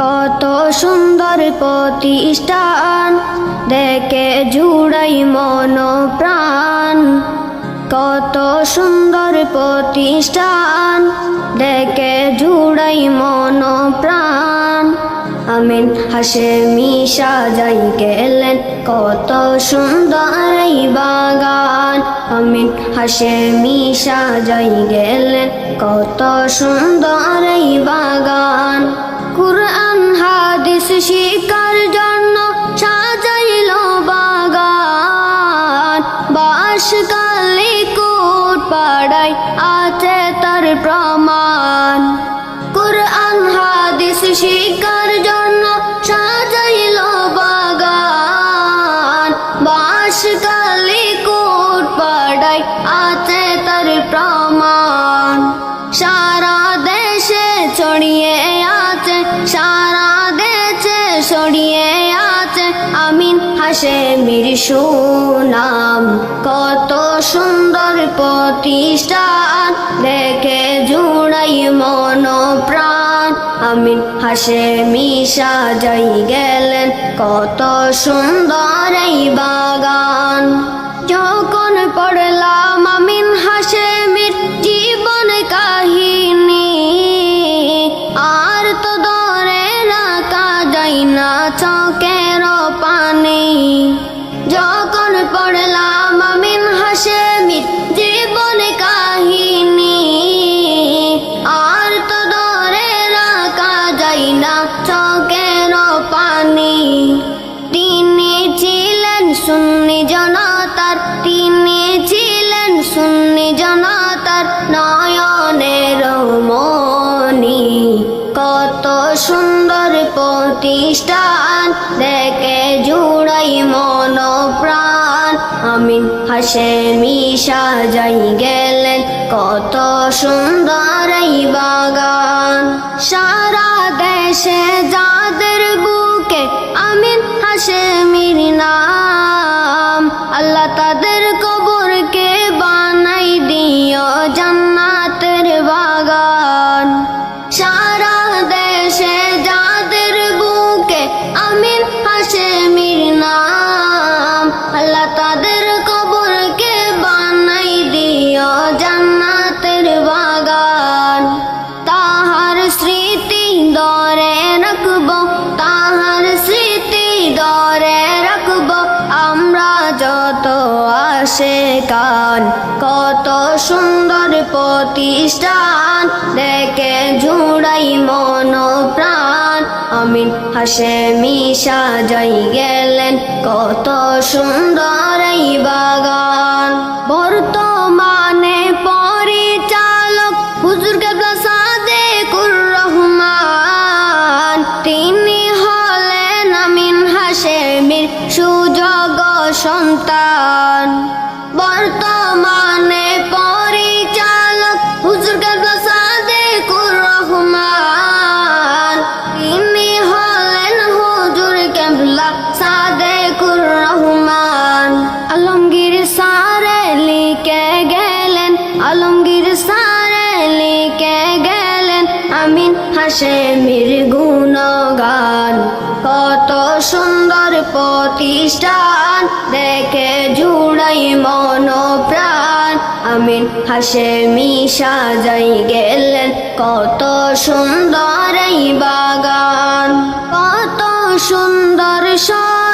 কত সুন্দর প্রতিষ্ঠান, দেখে জুড়াই মন প্রাণ কত সুন্দর প্রতিষ্ঠান, দেখে জুড়াই মন প্রাণ আমিন হাসে মিশা যাই গেলেন কত সুন্দর এই বাগান। আমিন হাসে মিশা যাই গেলেন কত সুন্দর এই বাগান। কুরআন, হাদিস শিকার জন্য সাজাইল বাগান। বাস কালি, কুট পাড়াই আছে তার প্রমাণ। কুরআন, হাদিস শিকার জন্য সাজাইল বাগান। বাস কালি, কুট পাড়াই আছে তার প্রমাণ। সারা দেশে ছড়িয়ে সারা দেশে ছড়িয়ে আছে আমিন হাসে মির সুনাম। কত সুন্দর প্রতিষ্ঠান, দেখে জুড়াই মন প্রাণ আমিন হাসে মিশা যাই গেলেন, কত সুন্দর এই বাগান। যখন পড়লাম আমিন হাসেমির নয়নের মনি কত সুন্দর প্রতিষ্ঠান। দেখে জুড়াই মন প্রাণ আমিন হাসে মিশা যাই গেলেন, কত সুন্দর এই বাগান। সারা দেশে যাদের বুকে আমিন হাসে মির নাম, আল্লাহ তাদের কবরকে যত আসে কান কত সুন্দর প্রতিষ্ঠান, দেখে ঝুড়াই মন প্রাণ আমিন হাসে মিশা যাই গেলেন কত সুন্দর এই বাগান। বর্তমানে সন্তান। বর্তমানে আমিন হাসেমির গুণগান। কত সুন্দর প্রতিষ্ঠান, দেখে জুড়াই মন প্রাণ আমিন হাসে মিশা যাই গেলেন, কত সুন্দর এই বাগান। কত সুন্দর সৎ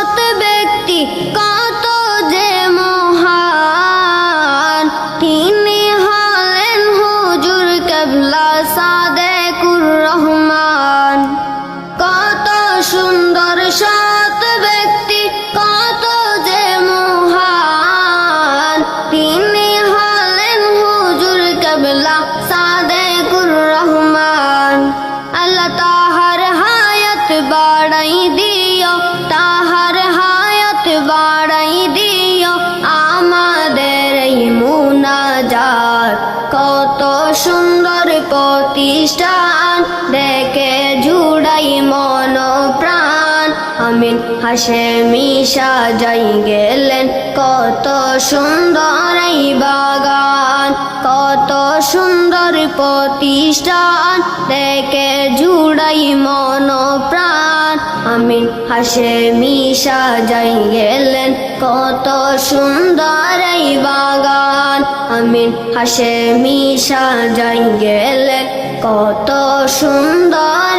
বাড়াই দিও, তাহার হায়াত বাড়াই দিও। আমাদের এই কত সুন্দর প্রতিষ্ঠান, দেখে জুড়াই মন প্রাণ আমিন, হাসে মিশা যাই গেলেন, কত সুন্দর এই বাগান, কত সুন্দর প্রতিষ্ঠান দেখে জুড়াই মন প্রাণ। আমিন হাসে মিশা যাই গেলেন, কত সুন্দর এই বাগান। আমিন হাসে মিশা যাই গেলেন, কত সুন্দর